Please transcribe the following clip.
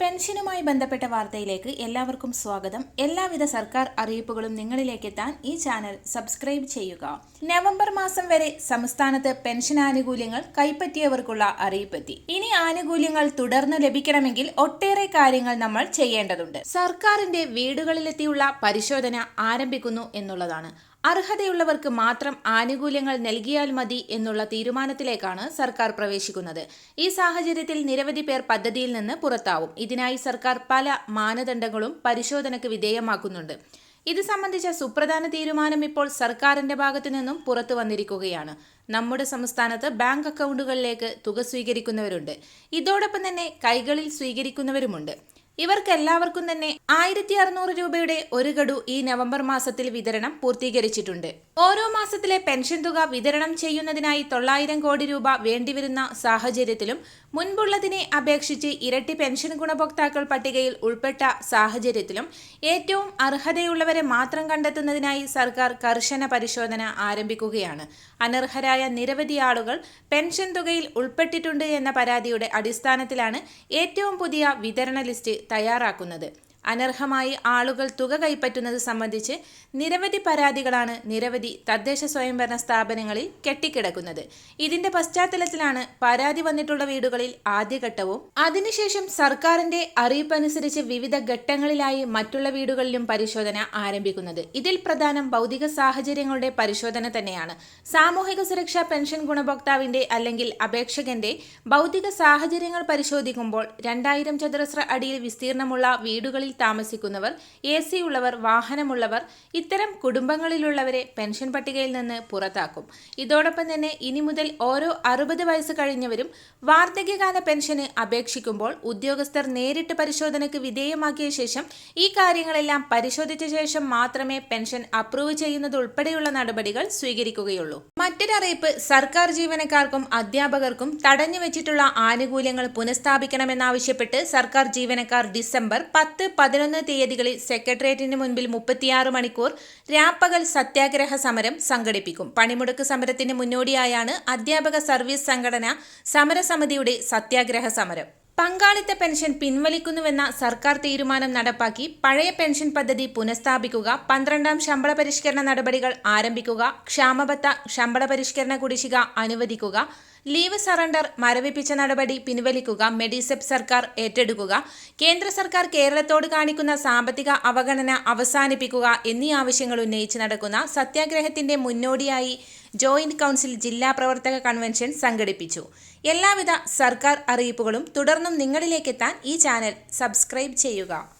പെൻഷനുമായി ബന്ധപ്പെട്ട വാർത്തയിലേക്ക് എല്ലാവർക്കും സ്വാഗതം. എല്ലാവിധ സർക്കാർ അറിയിപ്പുകളും നിങ്ങളിലേക്ക് എത്താൻ ഈ ചാനൽ സബ്സ്ക്രൈബ് ചെയ്യുക. നവംബർ മാസം വരെ സംസ്ഥാനത്ത് പെൻഷൻ ആനുകൂല്യങ്ങൾ കൈപ്പറ്റിയവർക്കുള്ള അറിയിപ്പെത്തി. ഇനി ആനുകൂല്യങ്ങൾ തുടർന്ന് ലഭിക്കണമെങ്കിൽ ഒട്ടേറെ കാര്യങ്ങൾ നമ്മൾ ചെയ്യേണ്ടതുണ്ട്. സർക്കാരിന്റെ വീടുകളിലെത്തിയുള്ള പരിശോധന ആരംഭിക്കുന്നു എന്നുള്ളതാണ്. അർഹതയുള്ളവർക്ക് മാത്രം ആനുകൂല്യങ്ങൾ നൽകിയാൽ മതി എന്നുള്ള തീരുമാനത്തിലേക്കാണ് സർക്കാർ പ്രവേശിക്കുന്നത്. ഈ സാഹചര്യത്തിൽ നിരവധി പേർ പദ്ധതിയിൽ നിന്ന് പുറത്താവും. ഇതിനായി സർക്കാർ പല മാനദണ്ഡങ്ങളും പരിശോധനയ്ക്ക് വിധേയമാക്കുന്നുണ്ട്. ഇത് സംബന്ധിച്ച സുപ്രധാന തീരുമാനം ഇപ്പോൾ സർക്കാരിന്റെ ഭാഗത്തു നിന്നും പുറത്തു വന്നിരിക്കുകയാണ്. നമ്മുടെ സംസ്ഥാനത്ത് ബാങ്ക് അക്കൗണ്ടുകളിലേക്ക് തുക സ്വീകരിക്കുന്നവരുണ്ട്. ഇതോടൊപ്പം തന്നെ കൈകളിൽ സ്വീകരിക്കുന്നവരുമുണ്ട്. ഇവർക്കെല്ലാവർക്കും തന്നെ ആയിരത്തി അറുന്നൂറ് രൂപയുടെ ഒരു ഗഡു ഈ നവംബർ മാസത്തിൽ വിതരണം പൂർത്തീകരിച്ചിട്ടുണ്ട്. ഓരോ മാസത്തിലെ പെൻഷൻ തുക വിതരണം ചെയ്യുന്നതിനായി തൊള്ളായിരം കോടി രൂപ വേണ്ടിവരുന്ന സാഹചര്യത്തിലും മുൻപുള്ളതിനെ അപേക്ഷിച്ച് ഇരട്ടി പെൻഷൻ ഗുണഭോക്താക്കൾ പട്ടികയിൽ ഉൾപ്പെട്ട സാഹചര്യത്തിലും ഏറ്റവും അർഹതയുള്ളവരെ മാത്രം കണ്ടെത്തുന്നതിനായി സർക്കാർ കർശന പരിശോധന ആരംഭിക്കുകയാണ്. അനർഹരായ നിരവധി ആളുകൾ പെൻഷൻ തുകയിൽ ഉൾപ്പെട്ടിട്ടുണ്ട് എന്ന പരാതിയുടെ അടിസ്ഥാനത്തിലാണ് ഏറ്റവും പുതിയ വിതരണ ലിസ്റ്റ് തയ്യാറാക്കുന്നത്. അനർഹമായി ആളുകൾ തുക കൈപ്പറ്റുന്നത് സംബന്ധിച്ച് നിരവധി പരാതികളാണ് നിരവധി തദ്ദേശ സ്വയംഭരണ സ്ഥാപനങ്ങളിൽ കെട്ടിക്കിടക്കുന്നത്. ഇതിന്റെ പശ്ചാത്തലത്തിലാണ് പരാതി വന്നിട്ടുള്ള വീടുകളിൽ ആദ്യഘട്ടവും. അതിനുശേഷം സർക്കാരിന്റെ അറിയിപ്പ് അനുസരിച്ച് വിവിധ ഘട്ടങ്ങളിലായി മറ്റുള്ള വീടുകളിലും പരിശോധന ആരംഭിക്കുന്നത്. ഇതിൽ പ്രധാനം ഭൗതിക സാഹചര്യങ്ങളുടെ പരിശോധന തന്നെയാണ്. സാമൂഹിക സുരക്ഷാ പെൻഷൻ ഗുണഭോക്താവിന്റെ അല്ലെങ്കിൽ അപേക്ഷകന്റെ ഭൗതിക സാഹചര്യങ്ങൾ പരിശോധിക്കുമ്പോൾ രണ്ടായിരം ചതുരശ്ര അടിയിൽ വിസ്തീർണമുള്ള വീടുകളിൽ താമസിക്കുന്നവർ എ സി ഉള്ളവർ വാഹനമുള്ളവർ ഇത്തരം കുടുംബങ്ങളിലുള്ളവരെ പെൻഷൻ പട്ടികയിൽ നിന്ന് പുറത്താക്കും. ഇതോടൊപ്പം തന്നെ ഇനി മുതൽ ഓരോ അറുപത് വയസ്സ് കഴിഞ്ഞവരും വാർദ്ധക്യകാല പെൻഷന് അപേക്ഷിക്കുമ്പോൾ ഉദ്യോഗസ്ഥർ നേരിട്ട് പരിശോധനയ്ക്ക് വിധേയമാക്കിയ ശേഷം ഈ കാര്യങ്ങളെല്ലാം പരിശോധിച്ച ശേഷം മാത്രമേ പെൻഷൻ അപ്രൂവ് ചെയ്യുന്നത് ഉൾപ്പെടെയുള്ള നടപടികൾ സ്വീകരിക്കുകയുള്ളൂ. മറ്റൊരറിയിപ്പ് സർക്കാർ ജീവനക്കാർക്കും അധ്യാപകർക്കും തടഞ്ഞു വെച്ചിട്ടുള്ള ആനുകൂല്യങ്ങൾ പുനഃസ്ഥാപിക്കണമെന്നാവശ്യപ്പെട്ട് സർക്കാർ ജീവനക്കാർ ഡിസംബർ പത്ത് പതിനൊന്ന് തീയതികളിൽ സെക്രട്ടേറിയറ്റിന് മുൻപിൽ മുപ്പത്തിയാറ് മണിക്കൂർ രാപ്പകൽ സത്യാഗ്രഹ സമരം സംഘടിപ്പിക്കും. പണിമുടക്ക് സമരത്തിന് മുന്നോടിയായാണ് അധ്യാപക സർവീസ് സംഘടന സമരസമിതിയുടെ സത്യാഗ്രഹ സമരം. പങ്കാളിത്ത പെൻഷൻ പിൻവലിക്കുന്നുവെന്ന സർക്കാർ തീരുമാനം നടപ്പാക്കി പഴയ പെൻഷൻ പദ്ധതി പുനഃസ്ഥാപിക്കുക പന്ത്രണ്ടാം ശമ്പള പരിഷ്കരണ നടപടികൾ ആരംഭിക്കുക ക്ഷാമബത്ത ശമ്പള പരിഷ്കരണ കുടിശ്ശിക അനുവദിക്കുക ലീവ് സറണ്ടർ മരവിപ്പിച്ച നടപടി പിൻവലിക്കുക മെഡിസെപ് സർക്കാർ ഏറ്റെടുക്കുക കേന്ദ്ര സർക്കാർ കേരളത്തോട് കാണിക്കുന്ന സാമ്പത്തിക അവഗണന അവസാനിപ്പിക്കുക എന്നീ ആവശ്യങ്ങൾ ഉന്നയിച്ച് നടക്കുന്ന സത്യാഗ്രഹത്തിന്റെ മുന്നോടിയായി ജോയിന്റ് കൗൺസിൽ ജില്ലാ പ്രവർത്തക കൺവെൻഷൻ സംഘടിപ്പിച്ചു. എല്ലാവിധ സർക്കാർ അറിയിപ്പുകളും തുടർന്നും നിങ്ങളിലേക്കെത്താൻ ഈ ചാനൽ സബ്സ്ക്രൈബ് ചെയ്യുക.